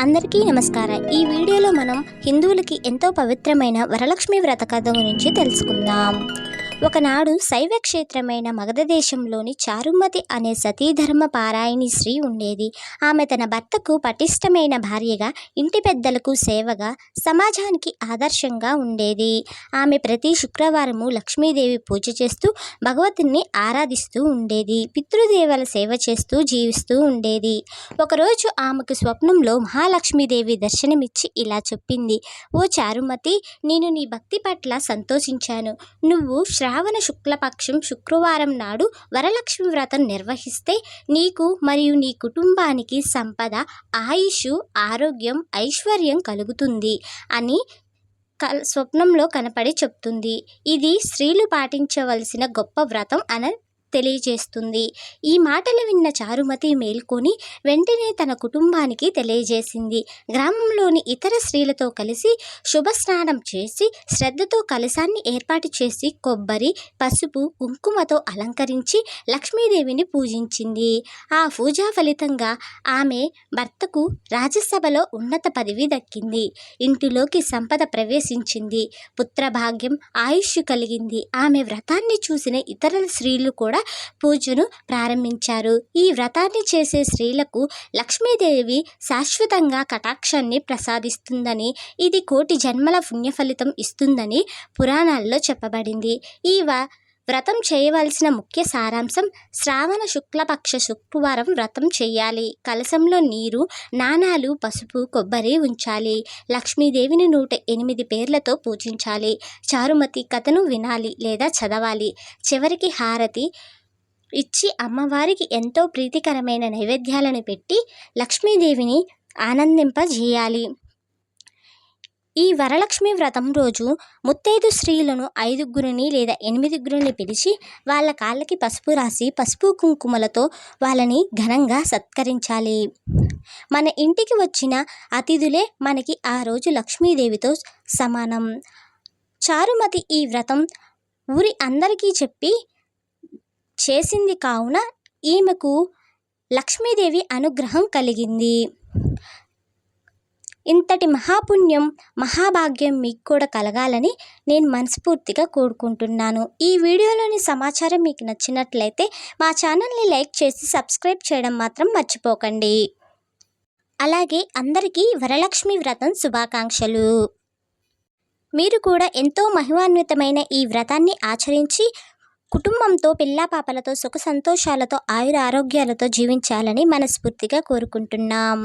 అందరికీ నమస్కారం. ఈ వీడియోలో మనం హిందువులకి ఎంతో పవిత్రమైన వరలక్ష్మి వ్రత కథ గురించి తెలుసుకుందాం. ఒకనాడు శైవ క్షేత్రమైన మగధ దేశంలోని చారుమతి అనే సతీధర్మ పారాయణి స్త్రీ ఉండేది. ఆమె తన భర్తకు పటిష్టమైన భార్యగా ఇంటి పెద్దలకు సేవగా సమాజానికి ఆదర్శంగా ఉండేది. ఆమె ప్రతి శుక్రవారము లక్ష్మీదేవి పూజ చేస్తూ భగవతుని ఆరాధిస్తూ ఉండేది. పితృదేవల సేవ చేస్తూ జీవిస్తూ ఉండేది. ఒకరోజు ఆమెకు స్వప్నంలో మహాలక్ష్మీదేవి దర్శనమిచ్చి ఇలా చెప్పింది. ఓ చారుమతి నేను నీ భక్తి పట్ల సంతోషించాను. నువ్వు శ్రావణ శుక్లపక్షం శుక్రవారం నాడు వరలక్ష్మి వ్రతం నిర్వహిస్తే నీకు మరియు నీ కుటుంబానికి సంపద ఆయుష్ ఆరోగ్యం ఐశ్వర్యం కలుగుతుంది అని స్వప్నంలో కనపడి చెప్తుంది. ఇది స్త్రీలు పాటించవలసిన గొప్ప వ్రతం అన తెలియజేస్తుంది. ఈ మాటలు విన్న చారుమతి మేల్కొని వెంటనే తన కుటుంబానికి తెలియజేసింది. గ్రామంలోని ఇతర స్త్రీలతో కలిసి శుభ స్నానం చేసి శ్రద్ధతో కలశాన్ని ఏర్పాటు చేసి కొబ్బరి పసుపు కుంకుమతో అలంకరించి లక్ష్మీదేవిని పూజించింది. ఆ పూజా ఫలితంగా ఆమె భర్తకు రాజ్యసభలో ఉన్నత పదవి దక్కింది. ఇంటిలోకి సంపద ప్రవేశించింది. పుత్రభాగ్యం ఆయుష్ కలిగింది. ఆమె వ్రతాన్ని చూసిన ఇతర స్త్రీలు కూడా కూడా పూజను ప్రారంభించారు. ఈ వ్రతాన్ని చేసే స్త్రీలకు లక్ష్మీదేవి శాశ్వతంగా కటాక్షాన్ని ప్రసాదిస్తుందని ఇది కోటి జన్మల పుణ్యఫలితం ఇస్తుందని పురాణాల్లో చెప్పబడింది. ఈ వ వ్రతం చేయవలసిన ముఖ్య సారాంశం శ్రావణ శుక్లపక్ష శుక్రవారం వ్రతం చేయాలి. కలశంలో నీరు నాణాలు పసుపు కొబ్బరి ఉంచాలి. లక్ష్మీదేవిని నూట ఎనిమిది పేర్లతో పూజించాలి. చారుమతి కథను వినాలి లేదా చదవాలి. చివరికి హారతి ఇచ్చి అమ్మవారికి ఎంతో ప్రీతికరమైన నైవేద్యాలను పెట్టి లక్ష్మీదేవిని ఆనందింపజేయాలి. ఈ వరలక్ష్మి వ్రతం రోజు ముత్తైదు స్త్రీలను ఐదుగురిని లేదా ఎనిమిదిగురిని పిలిచి వాళ్ళ కాళ్ళకి పసుపు రాసి పసుపు కుంకుమలతో వాళ్ళని ఘనంగా సత్కరించాలి. మన ఇంటికి వచ్చిన అతిథులే మనకి ఆ రోజు లక్ష్మీదేవితో సమానం. చారుమతి ఈ వ్రతం ఊరి అందరికీ చెప్పి చేసింది కావున ఈమెకు లక్ష్మీదేవి అనుగ్రహం కలిగింది. ఇంతటి మహాపుణ్యం మహాభాగ్యం మీకు కూడా కలగాలని నేను మనస్ఫూర్తిగా కోరుకుంటున్నాను. ఈ వీడియోలోని సమాచారం మీకు నచ్చినట్లయితే మా ఛానల్ని లైక్ చేసి సబ్స్క్రైబ్ చేయడం మాత్రం మర్చిపోకండి. అలాగే అందరికీ వరలక్ష్మి వ్రతం శుభాకాంక్షలు. మీరు కూడా ఎంతో మహిమాన్వితమైన ఈ వ్రతాన్ని ఆచరించి కుటుంబంతో పిల్లాపాపలతో సుఖ సంతోషాలతో ఆయుర ఆరోగ్యాలతో జీవించాలని మనస్ఫూర్తిగా కోరుకుంటున్నాం.